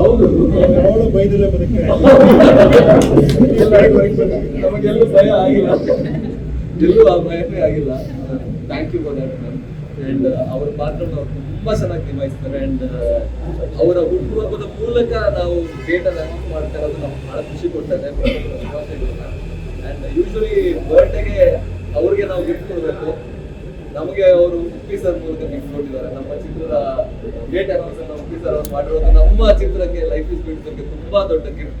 ಹೌದು. ಅವಳು ಬೈದಿಲ್ಲ ನಮಗೆಲ್ಲೂ ಭಯ ಆಗಿಲ್ಲ. ಎಲ್ಲೂ ಆ ಭಯನೇ ಆಗಿಲ್ಲ. Thank you for that and ಅವ್ರ ಪಾತ್ರ ತುಂಬಾ ಚೆನ್ನಾಗಿ ನಿಭಾಯಿಸ್ತಾರೆ. ಅಂಡ್ ಅವರ ಹುಟ್ಟುಹಬ್ಬದ ಮೂಲಕ ನಾವು ಡೇಟ್ ಅನ್ನು ಅನೌನ್ಸ್ ಮಾಡ್ತಾ ಇರೋದು ನಮ್ಗೆ ಬಹಳ ಖುಷಿ ಕೊಡ್ತದೆ. ಅಂಡ್ ಯೂಶಲಿ ಬರ್ಡೇಗೆ ಅವ್ರಿಗೆ ನಾವು ಗಿಫ್ಟ್ ಕೊಡಬೇಕು. ನಮಗೆ ಅವರು ಉಪ್ಪಿ ಸರ್ ಮೂಲಕ ಗಿಫ್ಟ್ ಕೊಟ್ಟಿದ್ದಾರೆ. ನಮ್ಮ ಚಿತ್ರದ ಗೇಟ್ ಅನೌನ್ಸ್ ಅನ್ನು ಉಪ್ಪಿ ಸರ್ ಅವರು ಮಾಡಿರೋದು ನಮ್ಮ ಚಿತ್ರಕ್ಕೆ ಲೈಫ್ ಇಸ್ ಬ್ಯೂಟಿಫುಲ್ಗೆ ತುಂಬಾ ದೊಡ್ಡ ಗಿಫ್ಟ್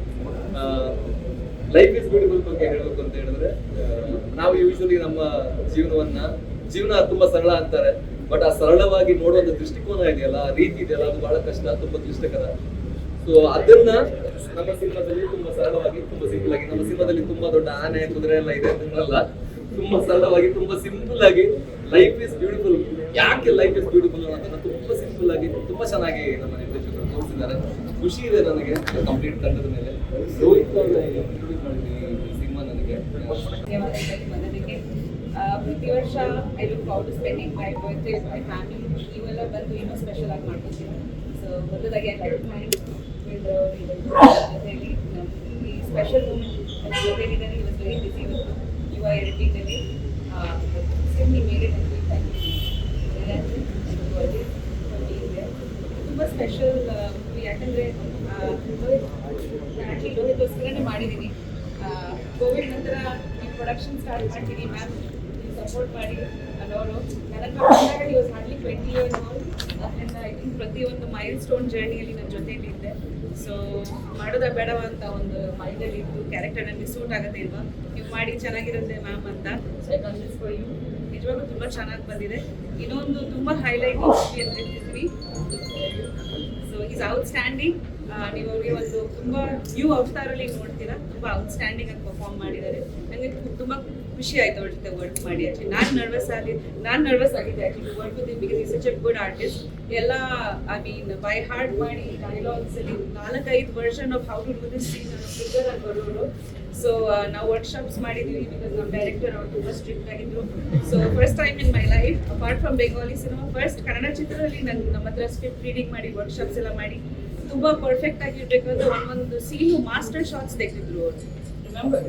ಲೈಫ್ ಇಸ್ ಬ್ಯೂಟಿಫುಲ್ ಬಗ್ಗೆ ಹೇಳಬೇಕು ಅಂತ ಹೇಳಿದ್ರೆ ನಾವು ಯೂಶಲಿ ನಮ್ಮ ಜೀವನವನ್ನ, ಜೀವನ ತುಂಬಾ ಸರಳ ಅಂತಾರೆ. ಬಟ್ ಆ ಸರಳವಾಗಿ ನೋಡುವಂತ ದೃಷ್ಟಿಕೋನ ಇದೆಯಲ್ಲ, ಆ ರೀತಿ ಇದೆಯಲ್ಲ, ಅದು ಬಹಳ ಕಷ್ಟ, ತುಂಬಾ ಕ್ಲಿಷ್ಟಕರ. ಸೊ ಅದನ್ನ ನಮ್ಮ ಸಿನಿಮಾದಲ್ಲಿ ತುಂಬಾ ಸರಳವಾಗಿ, ತುಂಬಾ ಸಿಂಪಲ್ ಆಗಿ, ನಮ್ಮ ಸಿನಿಮಾದಲ್ಲಿ ತುಂಬಾ ದೊಡ್ಡ ಆನೆ ಕುದುರೆ ಎಲ್ಲ ಇದೆ ತುಂಬಾ ಸರಳವಾಗಿ, ತುಂಬಾ ಸಿಂಪಲ್ ಆಗಿ ಲೈಫ್ ಇಸ್ ಬ್ಯೂಟಿಫುಲ್ ಯಾಕೆ ಲೈಫ್ ಇಸ್ ಬ್ಯೂಟಿಫುಲ್ ಅನ್ನೋದನ್ನ ತುಂಬಾ ಸಿಂಪಲ್ ಆಗಿ, ತುಂಬಾ ಚೆನ್ನಾಗಿ ನಮ್ಮ ನಿರ್ದೇಶಕರು ತೋರಿಸಿದ್ದಾರೆ. ಖುಷಿ ಇದೆ ನನಗೆ ಕಂಪ್ಲೀಟ್ ತಂಡದ ಮೇಲೆ. ರೋಹಿತ್ ಸಿನಿಮಾ ನನಗೆ. ಪ್ರತಿ ವರ್ಷ I look forward to spending my birthday my family ನೀವೆಲ್ಲ ಬಂದು ಇನ್ನೂ ಸ್ಪೆಷಲ್ ಆಗಿ ಮಾಡ್ಕೊತೀನಿ ಸೊ ಮೊದಲಾಗಿ ನಮ್ಮ ಈ ಸ್ಪೆಷಲ್ ಮೂಮೆಂಟ್ ಜೊತೆಗಿದ್ದಾರೆ ಇವತ್ತು ವೆರಿ ಬಿಸಿ ಇವತ್ತು. ಯುವ ಎಡಿಟಿಂಗಲ್ಲಿ ಸಿಮ್ಮಿ ಮೇಲೆ ತುಂಬ ಸ್ಪೆಷಲ್ ಮೂವಿ ಯಾಕಂದರೆ ಆ್ಯಕ್ಚುಲಿ ಲೋಹಿತ್ಗೋಸ್ಕರನೇ ಮಾಡಿದ್ದೀನಿ ಕೋವಿಡ್ ನಂತರ ನೀವು ಪ್ರೊಡಕ್ಷನ್ ಸ್ಟಾರ್ಟ್ ಮಾಡ್ತೀನಿ ಮ್ಯಾಮ್ ನೀವು ಸಪೋರ್ಟ್ ಮಾಡಿ, ಅನ್ನೋರು. ನನಗೆ ಯೂಸ್ ಹಾರ್ಡ್ಲಿ ಟ್ವೆಂಟಿ ಇಯರ್ಸ್ ಅದರಿಂದ ಐ ಥಿಂಕ್ ಪ್ರತಿಯೊಂದು ಮೈಲ್ ಸ್ಟೋನ್ ಜರ್ನಿಯಲ್ಲಿ ನನ್ನ ಜೊತೆಯಲ್ಲಿ ಇದ್ದೆ. ಸೊ ಮಾಡೋದ ಬೇಡವ ಅಂತ ಒಂದು ಮೈಂಡಲ್ಲಿ ಕ್ಯಾರೆಕ್ಟರ್ ನನಗೆ ಸೂಟ್ ಆಗುತ್ತೆ ಇಲ್ವಾ? ನೀವು ಮಾಡಿ, ಚೆನ್ನಾಗಿರುತ್ತೆ ಮ್ಯಾಮ್ ಅಂತ ಸೊ ಐ ಕನ್ಸಿಸ್ ಫಾರ್ ಯು ನಿಜವಾಗ್ಲೂ ತುಂಬ ಚೆನ್ನಾಗಿ ಬಂದಿದೆ. ಇನ್ನೊಂದು ತುಂಬಾ ಹೈಲೈಟ್ ಅಂತ ಸೊ ಈಸ್ ಔಟ್ಸ್ಟ್ಯಾಂಡಿಂಗ್ ನೀವು ಅವ್ರಿಗೆ ಒಂದು ತುಂಬ ನ್ಯೂ ಅವತಾರಲ್ಲಿ ನೋಡ್ತೀರಾ, ತುಂಬ ಔಟ್ಸ್ಟ್ಯಾಂಡಿಂಗ್ ಆಗಿ ಪರ್ಫಾರ್ಮ್ ಮಾಡಿದ್ದಾರೆ. ನನಗೆ ತುಂಬ ಖುಷಿ ಆಯ್ತು ಅವ್ರ ಜೊತೆ ವರ್ಕ್ ಮಾಡಿ. ಆ್ಯಕ್ಚುಲಿ ನಾನು ನರ್ವಸ್ ಆಗಿ, ನಾನು ನರ್ವಸ್ ಆಗಿದ್ದೆ. Actually work with because is such a good artist ಎಲ್ಲ ಐ ಮೀನ್ ಬೈ ಹಾರ್ಟ್ ಮಾಡಿ ಡೈಲಾಗ್ಸ್ ಅಲ್ಲಿ ನಾಲ್ಕೈದು version of how to do this scene figure ಆಗಿ ಬರೋರು. ಸೊ ನಾವು ವರ್ಕ್ಶಾಪ್ಸ್ ಮಾಡಿದ್ವಿ ಬಿಕಾಸ್ ನಮ್ಮ ಡೈರೆಕ್ಟರ್ ಅವ್ರು ತುಂಬ ಸ್ಟ್ರಿಕ್ಟ್ ಆಗಿದ್ರು. So first time in my life apart from Bengali cinema first Kannada ಚಿತ್ರದಲ್ಲಿ ನನ್ನ ನಮ್ಮ ಹತ್ರ ಸ್ಕ್ರಿಪ್ಟ್ ರೀಡಿಂಗ್ ಮಾಡಿ ವರ್ಕ್ಶಾಪ್ಸ್ ಎಲ್ಲ ಮಾಡಿ. ತುಂಬ ಪರ್ಫೆಕ್ಟ್ ಆಗಿರ್ಬೇಕು ಅಂದ್ರೆ ಒಂದೊಂದು ಸೀನು ಮಾಸ್ಟರ್ ಶಾಟ್ಸ್ ತೆಗೆದಿದ್ರು ಅವರು.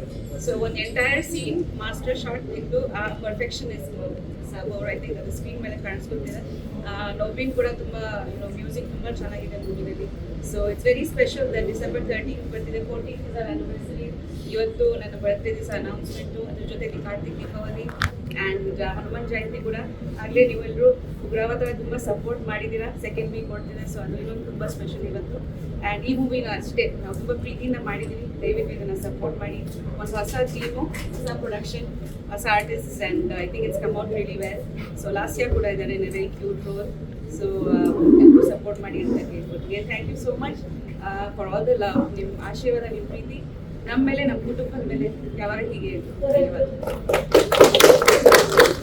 ಸೊ ಒಂದು ಎಂಟೈರ್ ಸೀನ್ ಮಾಸ್ಟರ್ ಶಾಟ್ ತೆಗೆದು ಆ perfection is Sabu I think ಅದು ಸ್ಕ್ರೀನ್ ಮೇಲೆ ಕಾಣಿಸ್ಕೊತಿದೆ ನೋಬಿನ್ ಕೂಡ ತುಂಬ ಮ್ಯೂಸಿಕ್ ತುಂಬ ಚೆನ್ನಾಗಿದೆ ಮೂವಿನಲ್ಲಿ so it's very special that December thirteen ಬರ್ತಿದೆ. ಫೋರ್ಟೀನ್ ಇಸ್ ಆನಿವರ್ಸರಿ ಇವತ್ತು ನನ್ನ ಬರ್ತ್ಡೇ ದಿವಸ ಅನೌನ್ಸ್ಮೆಂಟು ಅದ್ರ ಜೊತೆಗೆ ಕಾರ್ತಿಕ್ ದೀಪಾವಳಿ ಆ್ಯಂಡ್ ಹನುಮಾನ್ ಜಯಂತಿ ಕೂಡ. ಆಗಲೇ ನೀವೆಲ್ಲರೂ ಉಗ್ರವಾದವಾಗಿ ತುಂಬ ಸಪೋರ್ಟ್ ಮಾಡಿದ್ದೀರಾ ಸೆಕೆಂಡ್ ವೀಕ್ ಕೊಡ್ತಿದೆ ಸೊ ಅದು ಇನ್ನೊಂದು ತುಂಬ ಸ್ಪೆಷಲ್ ಇವತ್ತು. ಆ್ಯಂಡ್ ಈ ಮೂವಿನ ಅಷ್ಟೇ, ನಾವು ತುಂಬ ಪ್ರೀತಿಯಿಂದ ಮಾಡಿದ್ದೀವಿ ದಯವಿಟ್ಟು ಇದನ್ನು ಸಪೋರ್ಟ್ ಮಾಡಿ. ಒಂದು ಹೊಸ ಟೀಮು ಹೊಸ ಪ್ರೊಡಕ್ಷನ್ ಹೊಸ artist and I think it's come out really well so last year ಕೂಡ ಇದ್ದಾರೆ ವೆರಿ ಕ್ಯೂಟ್ ರೋಲ್ ಸೊ ಎಲ್ಲರೂ ಸಪೋರ್ಟ್ ಮಾಡಿ ಅಂತ ಕೇಳ್ಕೊತೀನಿ thank you so much for all the love ನಿಮ್ಮ ಆಶೀರ್ವಾದ ನಿಮ್ಮ ಪ್ರೀತಿ ನಮ್ಮ ಮೇಲೆ ನಮ್ಮ ಕುಟುಂಬದ ಮೇಲೆ ಯಾವಾಗ ಹೀಗೆ ಧನ್ಯವಾದ.